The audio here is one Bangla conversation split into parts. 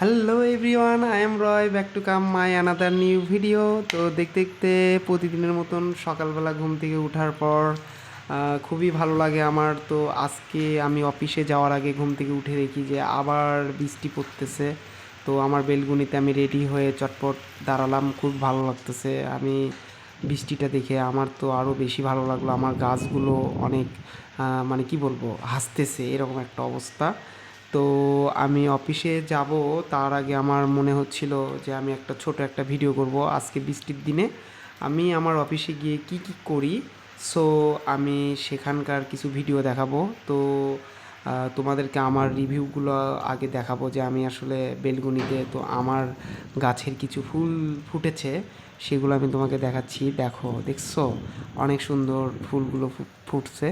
Hello everyone I am Roy back to come my another new video তো দেখতে দেখতে প্রতিদিনের মতন সকালবেলা ঘুম থেকে ওঠার পর খুবই ভালো লাগে আমার। তো আজকে আমি অফিসে যাওয়ার আগে ঘুম থেকে উঠে দেখি যে আবার বৃষ্টি পড়তেছে। তো আমার বেলগুনিতে আমি রেডি হয়ে চটপট দাঁড়ালাম, খুব ভালো লাগতেছে। আমি বৃষ্টিটা দেখে আমার তো আরও বেশি ভালো লাগল। আমার গাছগুলো অনেক মানে কি বলব, হাসতেছে, এরকম একটা অবস্থা। তো আমি অফিসে যাব, তার আগে আমার মনে হচ্ছিল যে আমি একটা ছোট একটা ভিডিও করব আজকে বৃষ্টির দিনে। আমি আমার অফিসে গিয়ে কি কি করি সো আমি সেখানকার কিছু ভিডিও দেখাবো। তো তোমাদেরকে আমার রিভিউগুলো আগে দেখাবো যে আমি আসলে বেলগুনিতে, তো আমার গাছের কিছু ফুল ফুটেছে, সেগুলো আমি তোমাকে দেখাচ্ছি। দেখো, দেখছ? অনেক সুন্দর ফুলগুলো ফুটছে।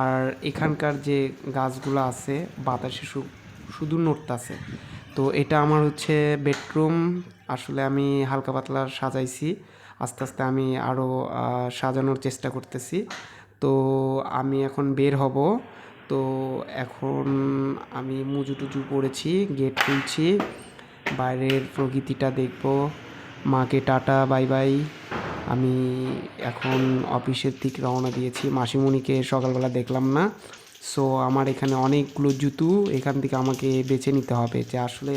আর এখানকার যে গাছগুলো আছে, বাতাসে শুধু নড়তাছে। তো এটা আমার হচ্ছে বেডরুম আসলে আমি হালকা পাতলা সাজাইছি। আস্তে আস্তে আমি আরও সাজানোর চেষ্টা করতেছি। তো আমি এখন বের হব। তো এখন আমি মুজু টুজু পড়েছি, গেট খুলছি, বাইরের প্রকৃতিটা দেখব। মাকে টাটা, বাই বাই। আমি এখন অফিসের দিকে রওনা দিয়েছি। মাসিমণিকে সকালবেলা দেখলাম না। সো আমার এখানে অনেকগুলো জুতো, এখান থেকে আমাকে বেছে নিতে হবে যে আসলে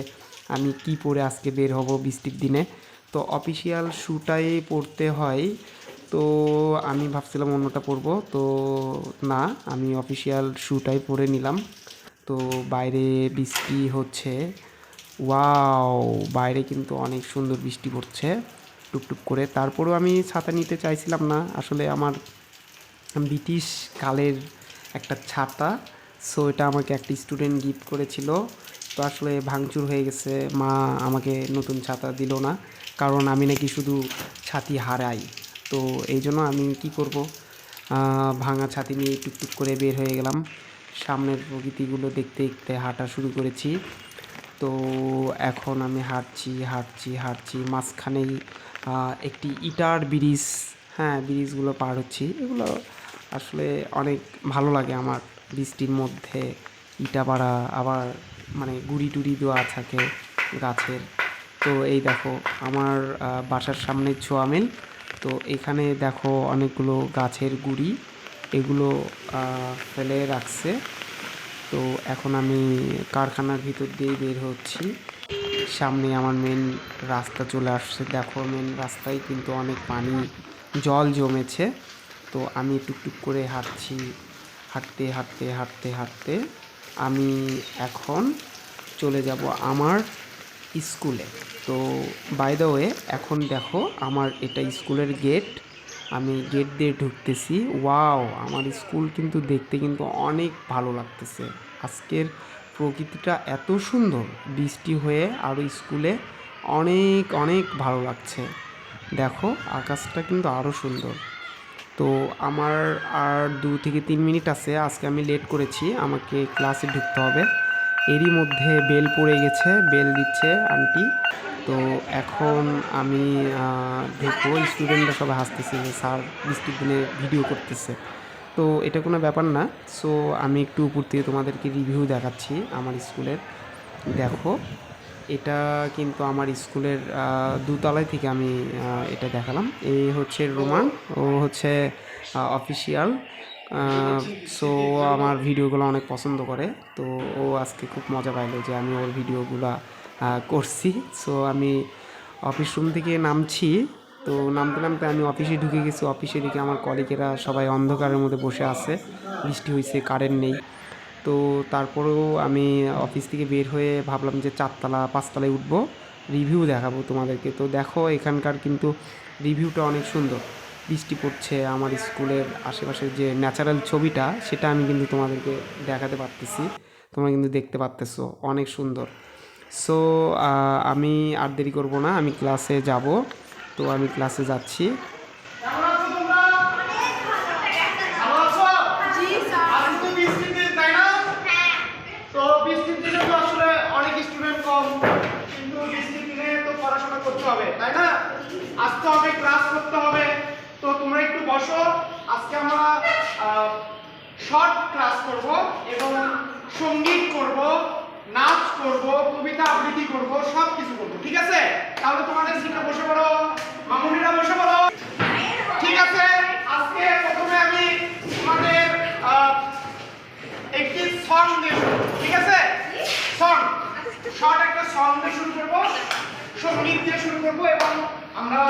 আমি কি পরে আজকে বের হব বৃষ্টির দিনে। তো অফিসিয়াল শ্যুটাই পরতে হয়। তো আমি ভাবছিলাম অন্যটা পরবো। তো না, আমি অফিসিয়াল শ্যুটাই পরে নিলাম। তো বাইরে বৃষ্টি হচ্ছে। ওয়াও, বাইরে কিন্তু অনেক সুন্দর বৃষ্টি পড়ছে টুপটুপ করে। তারপরেও আমি ছাতা নিতে চাইছিলাম না। আসলে আমার ব্রিটিশ কালের একটা ছাতা সো এটা আমাকে একটা স্টুডেন্ট গিফট করেছিল। তো আসলে ভাঙচুর হয়ে গেছে। মা আমাকে নতুন ছাতা দিল না, কারণ আমি নাকি শুধু ছাতি হারাই। তো এই জন্য আমি কি করব? ভাঙা ছাতি নিয়ে টুকটুক করে বের হয়ে গেলাম। সামনের প্রকৃতিগুলো দেখতে দেখতে হাঁটা শুরু করেছি। তো এখন আমি হাঁটছি হাঁটছি হাঁটছি। মাঝখানেই একটি ইটার ব্রিজ হ্যাঁ ব্রিজগুলো পার হচ্ছি। এগুলো আসলে অনেক ভালো লাগে আমার বৃষ্টির মধ্যে ইটা পাড়া আবার মানে গুড়ি টুড়ি দেওয়া থাকে গাছের। তো এই দেখো, আমার বাসার সামনে ছোয়া মিল তো এখানে দেখো অনেকগুলো গাছের গুড়ি। এগুলো ফেলে রাখছে। তো এখন আমি কারখানার ভিতর দিয়ে বের হচ্ছি। সামনে আমার মেন রাস্তা চলে আসছে। দেখো মেন রাস্তায় কিন্তু অনেক পানি, জল জমেছে। তো আমি টুকটুক করে হাঁটছি। হাঁটতে হাঁটতে হাঁটতে হাঁটতে আমি এখন চলে যাব আমার স্কুলে। তো বাই দ্য ওয়ে এখন দেখো আমার এটা স্কুলের গেট আমি গেট দিয়ে ঢুকতেছি। ওয়াও আমার স্কুল কিন্তু দেখতে কিন্তু অনেক ভালো লাগতেছে। আজকের প্রকৃতিটা এত সুন্দর, বৃষ্টি হয়ে আরও স্কুলে অনেক অনেক ভালো লাগছে। দেখো, আকাশটা কিন্তু আরও সুন্দর। তো, আমার আর দু থেকে তিন মিনিট আছে, আজকে আমি লেট করেছি, আমাকে ক্লাসে ঢুকতে হবে। এরই মধ্যে বেল পড়ে গেছে, বেল দিচ্ছে আন্টি। তো এখন আমি দেখব স্টুডেন্টরা সবাই হাসতেছে যে স্যার বৃষ্টির দিনে ভিডিও করতেছে। তো এটা কোনো ব্যাপার না। সো আমি একটু উপর থেকে তোমাদেরকে রিভিউ দেখাচ্ছি আমার স্কুলের। দেখো, এটা কিন্তু আমার স্কুলের দুতলায় থেকে আমি এটা দেখালাম। এই হচ্ছে রোমান, ও হচ্ছে অফিসিয়াল সো আমার ভিডিওগুলো অনেক পছন্দ করে। তো ও আজকে খুব মজা পাইলো যে আমি ওর ভিডিওগুলো করছি। সো আমি অফিস রুম থেকে নামছি। তো নামতে নামতে আমি অফিসে ঢুকে গেছি। অফিসে দিকে আমার কলিগেরা সবাই অন্ধকারের মধ্যে বসে আছে। বৃষ্টি হয়েছে কারেন্ট নেই। তো তারপরেও আমি অফিস থেকে বের হয়ে ভাবলাম যে চারতলা, পাঁচতলায় উঠবো। রিভিউ দেখাবো তোমাদেরকে। তো দেখো, এখানকার কিন্তু রিভিউটা অনেক সুন্দর। বৃষ্টি পড়ছে, আমার স্কুলের আশেপাশের যে ন্যাচারাল ছবিটা, সেটা আমি কিন্তু তোমাদেরকে দেখাতে পারতেছি। তোমরা কিন্তু দেখতে পারতেছো, অনেক সুন্দর। সো আমি আর দেরি করব না, আমি ক্লাসে যাব। তো আমি ক্লাসে যাচ্ছি। আসতে হবে ক্লাস করতে হবে। আজকে আমরা শর্ট ক্লাস করব এবং সংগীত করব, নাচ করব, কবিতা আবৃত্তি করব সব কিছু করব, ঠিক আছে? তাহলে তোমাদের সিটে বসে পড়ো। মামুনিরা বসে পড়ো। ঠিক আছে? আজকে প্রথমে আমি তোমাদের একটি সং দিয়ে ঠিক আছে? সং শর্ট একটা সং দিয়ে শুরু করব, সংগীত দিয়ে শুরু করব এবং আমরা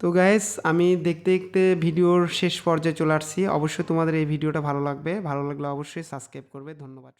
তো গাইস আমি দেখতে দেখতে ভিডিওর শেষ পর্যায়ে চলে আসছি। অবশ্যই তোমাদের এই ভিডিওটা ভালো লাগবে। ভালো লাগলে অবশ্যই সাবস্ক্রাইব করবে। ধন্যবাদ।